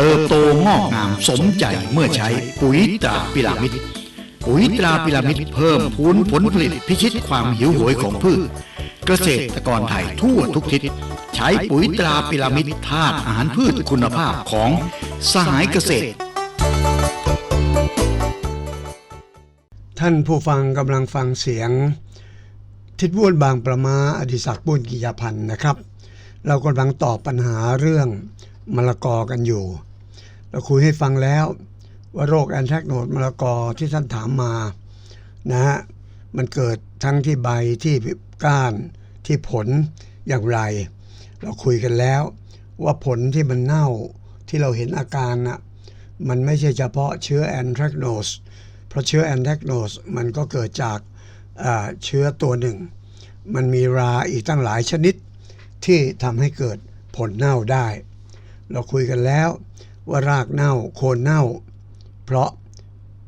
เติบโตงอกงามสมใจเมื่อใช้ปุ๋ยตราพิรามิดปุ๋ยตราพิรามิดเพิ่มพูนผลผลิตพิชิตความหิวโหยของพืช เกษตรกรไทยทั่วทุกทิศใช้ปุ๋ยตราพิรามิดธาตุอาหารพืชคุณภาพของสหายเกษตร ท่านผู้ฟังกำลังฟังเสียง ทิดวุฒบางประมาอดิศักดิ์บุญกิยาพันธ์นะครับ เรากำลังตอบปัญหาเรื่องมะละกอกันอยู่ เราคุยให้ฟังแล้ว ว่าโรคแอนแทกโนดมะละกอที่ท่านถามมานะฮะมันเกิดทั้งที่ใบที่ก้านที่ผลอย่างไร เราคุยกันแล้ว ว่าผลที่มันเน่าที่เราเห็นอาการน่ะมันไม่ใช่เฉพาะเชื้อแอนแทกโนสเพราะเชื้อแอนแทกโนสมันก็เกิดจากเชื้อตัวหนึ่ง มันมีราอีกตั้งหลายชนิดที่ทำให้เกิดผลเน่าได้ เราคุยกันแล้ว ว่ารากเน่าโคนเน่า เพราะ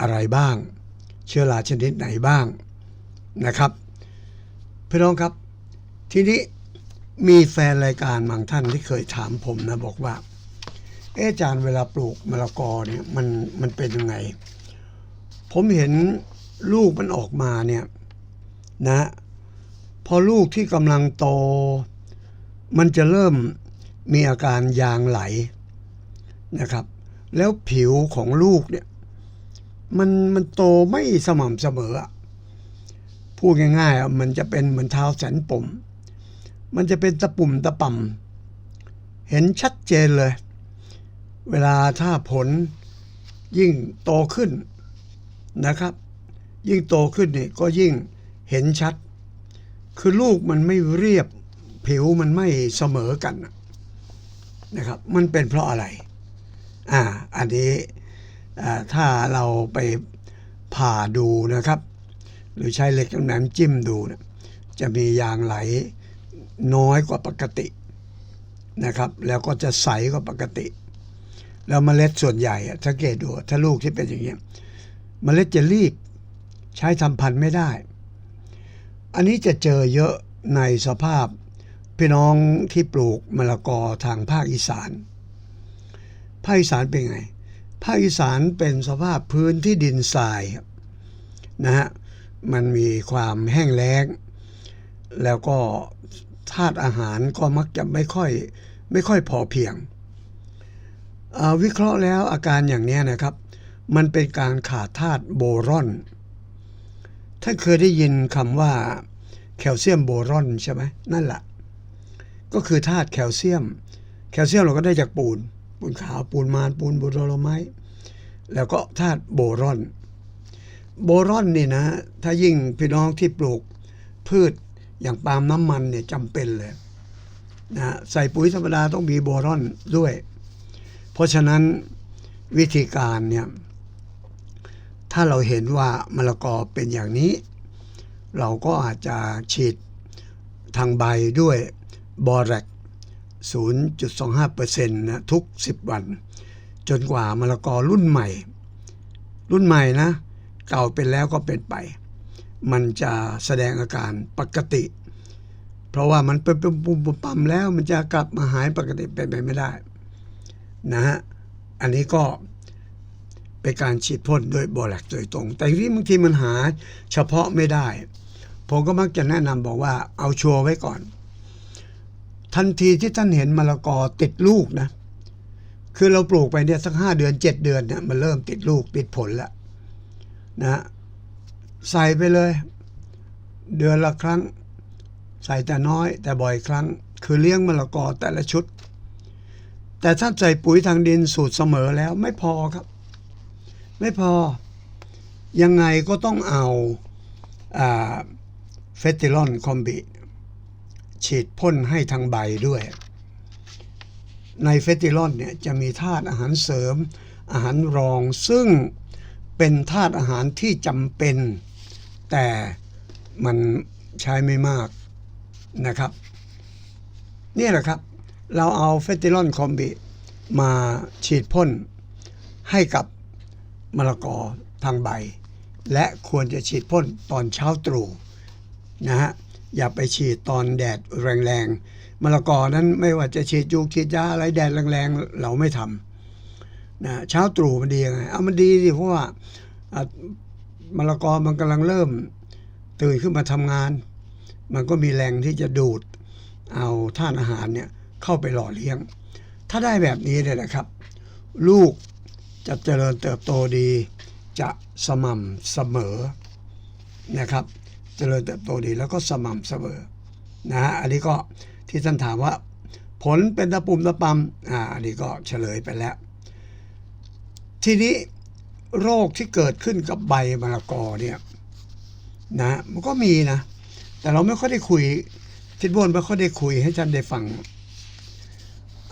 อะไรบ้าง เชื้อราชนิดไหนบ้างนะครับพี่น้องครับ ทีนี้มีแฟนรายการบางท่านที่เคยถามผมนะบอกว่า เอะอาจารย์เวลาปลูกมะละกอเนี่ยมันมันเป็นยังไง ผมเห็นลูกมันออกมาเนี่ยนะ พอลูกที่กำลังโต มันจะเริ่มมีอาการยางไหล นะครับ แล้วผิวของลูกเนี่ยมันมันโตไม่สม่ำเสมอพูดง่ายๆมันจะเป็นเหมือนเท้าแสนปมมันจะเป็นตะปุ่มตะป่ำเห็นชัดเจนเลย เวลาถ้าผลยิ่งโตขึ้นนะครับ ยิ่งโตขึ้นนี่ก็ยิ่งเห็นชัด คือลูกมันไม่เรียบผิวมันไม่เสมอกันนะครับ มันเป็นเพราะอะไร อ่าอันนี้ถ้าเราไปผ่าดูนะครับ หรือใช้เหล็กแหลมจิ้มดูเนี่ยจะมียางไหลน้อยกว่าปกตินะครับ แล้วก็จะใสกว่าปกติ แล้วเมล็ดส่วนใหญ่อะสังเกตดูถ้าลูกที่เป็นอย่างเงี้ยเมล็ดจะรีบใช้ทำพันธุ์ไม่ได้ อันนี้จะเจอเยอะในสภาพพี่น้องที่ปลูกมะละกอทางภาคอีสาน ภาคอีสานเป็นไง ภาคอีสานเป็นสภาพพื้นที่ดินทรายนะฮะ มันมีความแห้งแล้ง แล้วก็ธาตุอาหารก็มักจะไม่ค่อยไม่ค่อยพอเพียงอ่าวิเคราะห์แล้วอาการอย่างนี้นะครับ มันเป็นการขาดธาตุโบรอนท่าเคยได้ยินคำว่าแคลเซียมโบรอนใช่ไหมนั่นแหละก็คือธาตุแคลเซียม แคลเซียมเราก็ได้จากปูน ปูนขาวปูนมานปูนบูโรลไมต์แล้วก็ธาตุโบรอน โบรอนนี่นะ ถ้ายิ่งพี่น้องที่ปลูกพืชอย่างปาล์มน้ำมันเนี่ยจำเป็นเลยนะใส่ปุ๋ยธรรมดาต้องมีโบรอนด้วย เพราะฉะนั้นวิธีการเนี่ยถ้าเราเห็นว่ามะละกอเป็นอย่างนี้ เราก็อาจจะฉีดทางใบด้วยบอแรก 0.25%นะทุก 10 วัน จนกว่ามะละกอรุ่นใหม่ รุ่นใหม่นะ เก่าเป็นแล้วก็เป็นไป มันจะแสดงอาการปกติ เพราะว่ามันเป็นปุ่มปั๊มแล้วมันจะกลับมาหายปกติเป็นไปไม่ได้นะฮะอันนี้ก็เป็นการฉีดพ่นด้วยบอแลกโดยตรง แต่ที่บางทีมันหาเฉพาะไม่ได้ ผมก็มักจะแนะนำบอกว่าเอาชัวร์ไว้ก่อน ทันทีที่ท่านเห็นมะละกอติดลูกนะ คือเราปลูกไปเนี่ยสักห้าเดือนเจ็ดเดือนเนี่ยมันเริ่มติดลูกติดผลแล้วนะใส่ไปเลย เดือนละครั้ง ใส่แต่น้อย แต่บ่อยครั้ง คือเลี้ยงมะละกอแต่ละชุด แต่ถ้าใส่ปุ๋ยทางดินสูตรเสมอแล้วไม่พอครับ ไม่พอ ยังไงก็ต้องเอาเฟติลอนคอมบิ ฉีดพ่นให้ทางใบด้วย ในเฟติลอนเนี่ยจะมีธาตุอาหารเสริม อาหารรองซึ่งเป็นธาตุอาหารที่จำเป็น แต่มันใช้ไม่มากนะครับนี่แหละครับ เราเอาเฟติลอนคอมบิมาฉีดพ่นให้กับมะละกอทางใบ และควรจะฉีดพ่นตอนเช้าตรู่นะฮะ อย่าไปฉีดตอนแดดแรงๆมะละกอนั้นไม่ว่าจะฉีดยูฉีดยาอะไรแดดแรงๆ เราไม่ทำนะเช้าตรู่มันดียังไงเอามันดีสิเพราะว่ามะละกอมันกำลังเริ่มตื่นขึ้นมาทำงาน มันก็มีแรงที่จะดูดเอาธาตุอาหารเนี่ยเข้าไปหล่อเลี้ยง ถ้าได้แบบนี้เนี่ยนะครับ ลูกจะเจริญเติบโตดี จะสม่ำเสมอนะครับ เจริญเติบโตดีแล้วก็สม่ำเสมอนะฮะอันนี้ก็ที่ท่านถามว่า ผลเป็นตะปุ่มตะปำอ่าอันนี้ก็เฉลยไปแล้ว ทีนี้โรคที่เกิดขึ้นกับใบมะละกอเนี่ยนะมันก็มีนะ แต่เราไม่ค่อยได้คุยทิดบนไม่ค่อยได้คุยให้ท่านได้ฟัง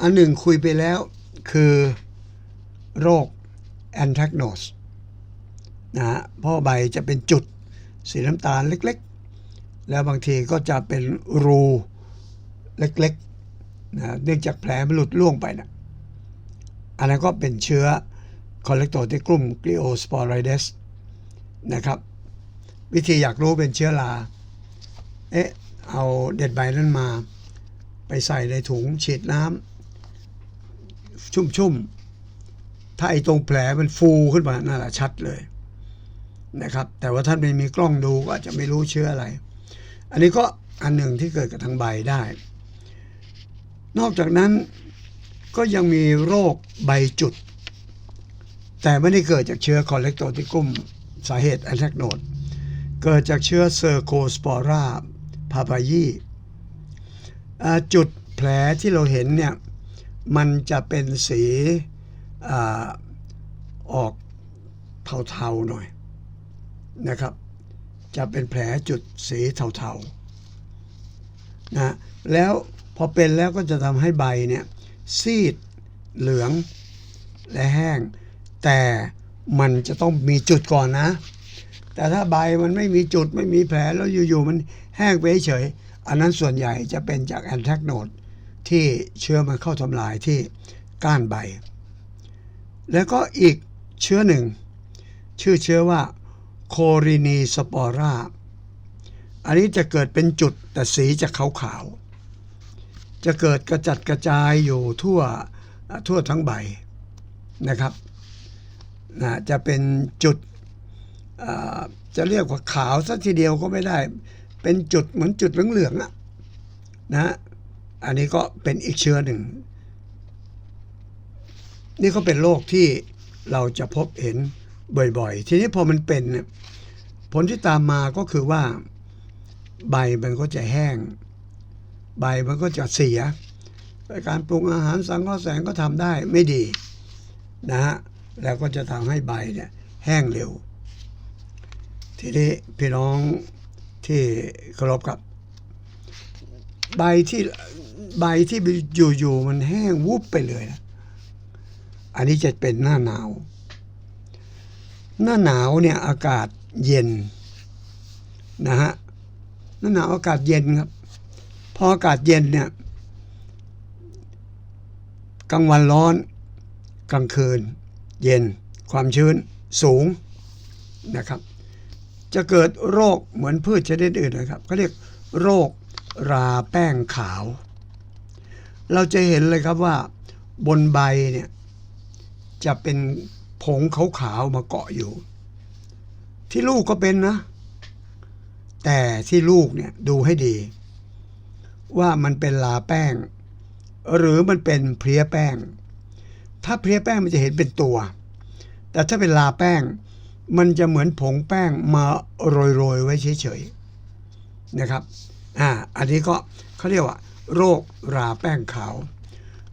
อันหนึ่งคุยไปแล้วคือโรคแอนแทกโนสนะฮะเพราะใบจะเป็นจุด สีน้ำตาลเล็กๆ แล้วบางทีก็จะเป็นรูเล็กๆนะเนื่องจากแผลมันหลุดล่วงไปนะอันนั้นก็เป็นเชื้อคอเลกโตที่กลุ่มกลีโอสปอริเดสนะครับ วิธีอยากรู้เป็นเชื้อราเอ๊ะเอาเด็ดใบนั้นมา ไปใส่ในถุงฉีดน้ำชุ่มๆ ถ้าไอ้ตรงแผลมันฟูขึ้นมานั่นแหละชัดเลย นะครับ แต่ว่าท่านไม่มีกล้องดูก็อาจจะไม่รู้เชื้ออะไร อันนี้ก็อันหนึ่งที่เกิดกับทางใบได้ นอกจากนั้นก็ยังมีโรคใบจุด แต่ไม่ได้เกิดจากเชื้อคอเลกโตติกุมสาเหตุแอนแทกโนดเกิดจากเชื้อเซอร์โคสปอราพาปายีจุดแผลที่เราเห็นเนี่ย มันจะเป็นสีอออกเทาๆหน่อย นะครับ จะเป็นแผลจุดสีเทาๆนะแล้วพอเป็นแล้วก็จะทำให้ใบเนี่ยซีดเหลืองและแห้ง แต่มันจะต้องมีจุดก่อนนะ แต่ถ้าใบมันไม่มีจุดไม่มีแผลแล้วอยู่ๆมันแห้งไปเฉย อันนั้นส่วนใหญ่จะเป็นจากแอนแทกโนดที่เชื้อมันเข้าทำลายที่ก้านใบ แล้วก็อีกเชื้อหนึ่ง ชื่อเชื้อว่า โครินีสปอราอันนี้จะเกิดเป็นจุดแต่สีจะขาวๆ จะเกิดกระจัดกระจายอยู่ทั่วทั่วทั้งใบนะครับนะจะเป็นจุดจะเรียกว่าขาวสักทีเดียวก็ไม่ได้ เป็นจุดเหมือนจุดเหลืองๆนะอันนี้ก็เป็นอีกเชื้อหนึ่ง นี่ก็เป็นโรคที่เราจะพบเห็น บ่อยๆ ทีนี้พอมันเป็นเนี่ยผลที่ตามมาก็คือว่า ใบมันก็จะแห้ง ใบมันก็จะเสียการปรุงอาหารสังเคราะห์แสงก็ทำได้ไม่ดีนะฮะแล้วก็จะทำให้ใบเนี่ยแห้งเร็ว ทีนี้พี่น้องที่เคารพครับ ใบที่ใบที่อยู่ๆมันแห้งวุบไปเลยนะอันนี้จะเป็นหน้าหนาว หน้าหนาวเนี่ยอากาศเย็นนะฮะหน้าหนาวอากาศเย็นครับพออากาศเย็นเนี่ยกลางวันร้อน กลางคืน เย็น ความชื้นสูงนะครับ จะเกิดโรคเหมือนพืชชนิดอื่นนะครับเขาเรียกโรคราแป้งขาว เราจะเห็นเลยครับว่าบนใบเนี่ยจะเป็น งขาวๆมาเกาะอยู่ ที่ลูกก็เป็นนะ แต่ที่ลูกเนี่ยดูให้ดี ว่ามันเป็นลาแป้ง หรือมันเป็นเพลียแป้ง ถ้าเพลียแป้งมันจะเห็นเป็นตัว แต่ถ้าเป็นลาแป้ง มันจะเหมือนผงแป้งมาโรยๆไว้เฉยๆนะครับอ่าอันนี้ก็เขาเรียกว่า โรคราแป้งขาว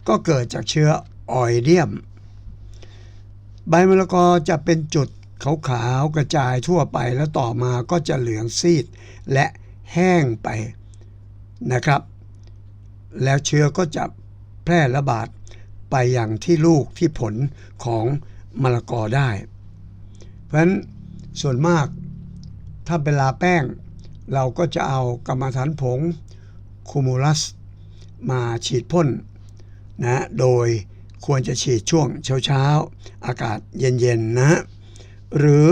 ก็เกิดจากเชื้อออยเดียม ใบมะละกอจะเป็นจุดขาวๆกระจายทั่วไปแล้วต่อมาก็จะเหลืองซีดและแห้งไปนะครับ แล้วเชื้อก็จะแพร่ระบาดไปอย่างที่ลูกที่ผลของมะละกอได้ เพราะฉะนั้นส่วนมากถ้าเป็นลาแป้ง เราก็จะเอากรรมฐานผงคูมูลัสมาฉีดพ่นนะโดย ควรจะฉีดช่วงเช้าๆ อากาศเย็นๆนะ หรือ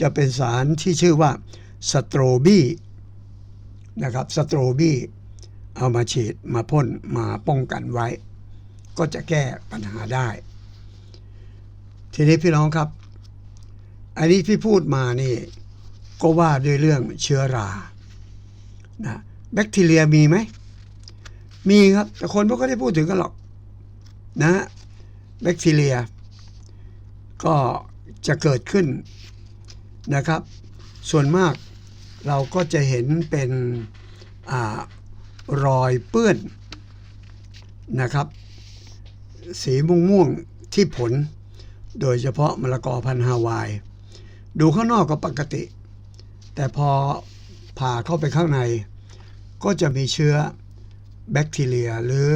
จะเป็นสารที่ชื่อว่าสโตรบี้นะครับสโตรบี้เอามาฉีดมาพ่นมาป้องกันไว้ ก็จะแก้ปัญหาได้ ทีนี้พี่น้องครับ อันนี้ที่พูดมานี่ ก็ว่าด้วยเรื่องเชื้อรานะแบคทีเรียมีไหม มีครับ แต่คนไม่ค่อยได้พูดถึงกันหรอก นะฮะ แบคทีเรีย ก็จะเกิดขึ้นนะครับ ส่วนมากเราก็จะเห็นเป็นอรอยเปื้อนนะครับ สีม่วงม่วงๆที่ผล โดยเฉพาะมะละกอพันฮาวาย ดูข้างนอกก็ปกติ แต่พอผ่าเข้าไปข้างใน ก็จะมีเชื้อแบคทีเรียหรือ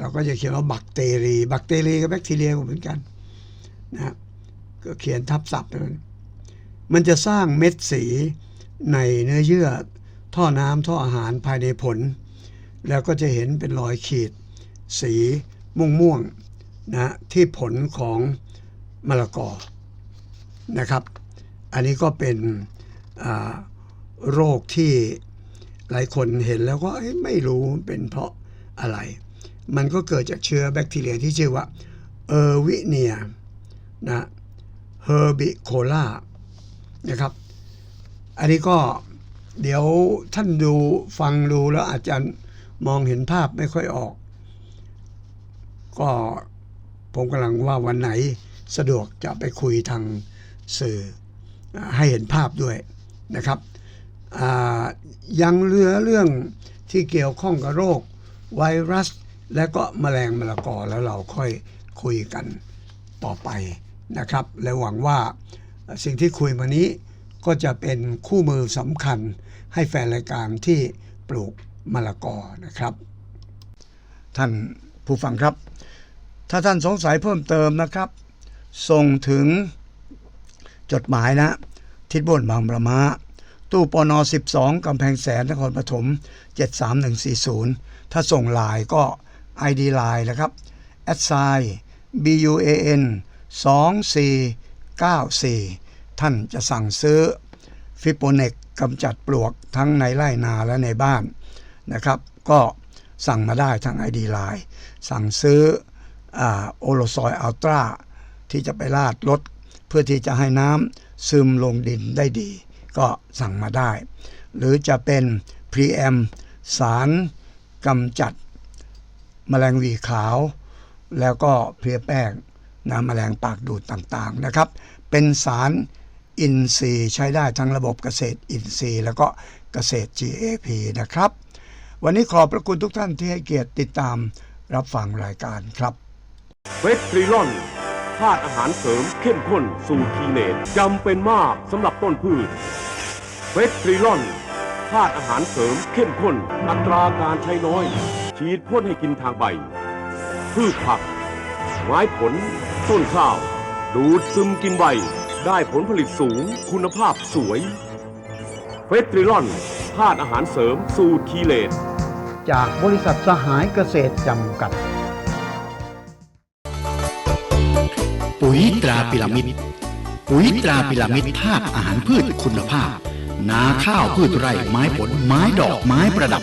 เราก็จะเขียนว่าบักเตอรีบักเตอรีกับแบคทีเรียก็เหมือนกันนะก็เขียนทับศัพท์นั้นมันจะสร้างเม็ดสีในเนื้อเยื่อท่อน้ำท่ออาหารภายในผล แล้วก็จะเห็นเป็นรอยขีด สีม่วงๆนะที่ผลของมะละกอนะครับ อันนี้ก็เป็นโรคที่หลายคนเห็นแล้วก็ไม่รู้เป็นเพราะอะไร มันก็เกิดจากเชื้อแบคทีเรียที่ชื่อว่าเออร์วิเนียนะเฮอร์บิโคลานะครับ อันนี้ก็เดี๋ยวท่านดูฟังดูแล้วอาจจะมองเห็นภาพไม่ค่อยออก ก็ผมกำลังว่าวันไหนสะดวกจะไปคุยทางสื่อให้เห็นภาพด้วยนะครับยังเหลือเรื่องที่เกี่ยวข้องกับโรคไวรัส และก็แมลงมะละกอแล้วเราค่อยคุยกันต่อไปนะครับ และหวังว่าสิ่งที่คุยมานี้ก็จะเป็นคู่มือสำคัญให้แฟนรายการที่ปลูกมะละกอนะครับ ท่านผู้ฟังครับ ถ้าท่านสงสัยเพิ่มเติมนะครับ ส่งถึงจดหมายนะ ทิศบนบางประมาตู้ปน 12 กำแพงแสนนครปฐม 73140 ถ้าส่งลน์ก็ ID ไลน์นะครับ s i BUAN 2494 ท่านจะสั่งซื้อฟิโปเนกกำจัดปลวกทั้งในไร่นาและในบ้านนะครับ ก็สั่งมาได้ทาง ID ไลน์สั่งซื้อโอโลซอยอัลตราที่จะไปลาดรถเพื่อที่จะให้น้ำซึมลงดินได้ดี ก็สั่งมาได้ หรือจะเป็นพรีแอมสารกำจัด แมลงวีขาว แล้วก็เพลียแป้งนะแมลงปากดูดต่างๆนะครับ เป็นสารอินทรีย์ใช้ได้ทั้งระบบเกษตรอินทรีย์ แล้วก็เกษตร GAP นะครับ วันนี้ขอบพระคุณทุกท่านที่ให้เกียรติติดตามรับฟังรายการครับเฟสทริลอนธาตุอาหารเสริมเข้มข้นสูตรทีเนตจำเป็นมากสำหรับต้นพืชเฟสทริลอนธาตุอาหารเสริมเข้มข้น อัตราการใช้น้อย ฉีดพ่นให้กินทางใบ พืชผัก ไม้ผล ต้นข้าว ดูดซึมกินใบ ได้ผลผลิตสูง คุณภาพสวย เฟสทริลอนธาตุอาหารเสริมสูตรคีเลตจากบริษัทสหายเกษตรจำกัด ปุ๋ยตราพิรามิดปุ๋ยตราพิรามิดธาตุอาหารพืชคุณภาพ นาข้าวพืชไร่ไม้ผลไม้ดอกไม้ประดับ